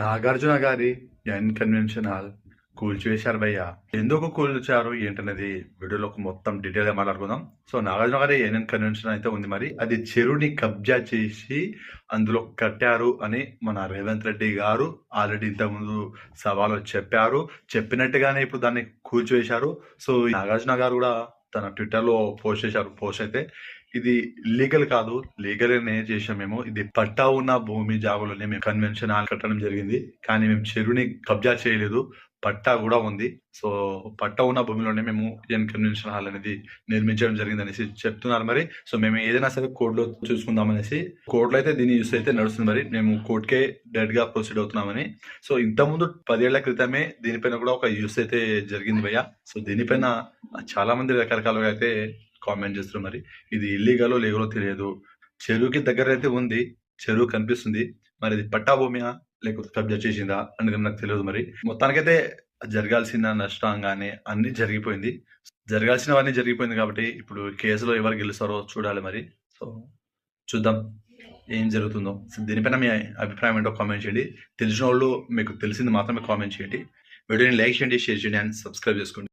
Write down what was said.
నాగార్జున గారి N convention hall కూల్చివేశారు భయ్య. ఎందుకు కూల్చారు ఏంటనేది వీడియోలో మొత్తం డీటెయిల్గా మాట్లాడుకుందాం. సో నాగార్జున గారి ఎన్ఎన్ కన్వెన్షన్ అయితే ఉంది మరి. అది చెరువుని కబ్జా చేసి అందులో కట్టారు అని మన రేవంత్ రెడ్డి గారు ఆల్రెడీ ఇంతకుముందు సవాలు చెప్పారు. చెప్పినట్టుగానే ఇప్పుడు దాన్ని కూల్చివేశారు సో నాగార్జున గారు కూడా తన ట్విట్టర్లో పోస్ట్ చేశారు. పోస్ట్ అయితే ఇది లీగల్ కాదు లీగల్ నే చేసాం మేము. ఇది పట్టా ఉన్న భూమి జాగులోనే మేము కన్వెన్షన్ హాల్ కట్టడం జరిగింది. కానీ మేము చెరువుని కబ్జా చేయలేదు. పట్టా కూడా ఉంది. సో పట్టా ఉన్న భూమిలోనే మేము ఎన్ కన్వెన్షన్ హాల్ అనేది నిర్మించడం జరిగింది అనేసి చెప్తున్నారు మరి. సో మేము ఏదైనా సరే కోర్టులో చూసుకుందాం అనేసి కోర్టులో అయితే దీని యూస్ అయితే నడుస్తుంది మరి. మేము కోర్టుకే డైరెక్ట్గా ప్రొసీడ్ అవుతున్నామని. సో ఇంతకుముందు పదేళ్ళ క్రితమే దీనిపైన కూడా ఒక యూస్ అయితే జరిగింది భయ్య. సో దీనిపైన చాలా మంది రకరకాలుగా అయితే కామెంట్ చేస్తున్నారు మరి. ఇది ఇల్లీగలో లీగలో తెలియదు. చెరువుకి దగ్గర అయితే ఉంది చెరువు కనిపిస్తుంది. మరి ఇది పట్టా భూమియా లేకపోతే కబ్జా చేసిందా అనేది నాకు తెలియదు మరి. మొత్తానికైతే జరగాల్సిన నష్టం కానీ అన్ని జరిగిపోయింది. జరగాల్సినవన్నీ జరిగిపోయింది కాబట్టి ఇప్పుడు కేసులో ఎవరు గెలుస్తారో చూడాలి మరి. సో చూద్దాం ఏం జరుగుతుందో. దీనిపైన మీ అభిప్రాయం ఏంటో కామెంట్ చేయండి. తెలిసిన వాళ్ళు మీకు తెలిసింది మాత్రమే కామెంట్ చేయండి. వీడియోని లైక్ చేయండి షేర్ చేయండి అండ్ సబ్స్క్రైబ్ చేసుకోండి.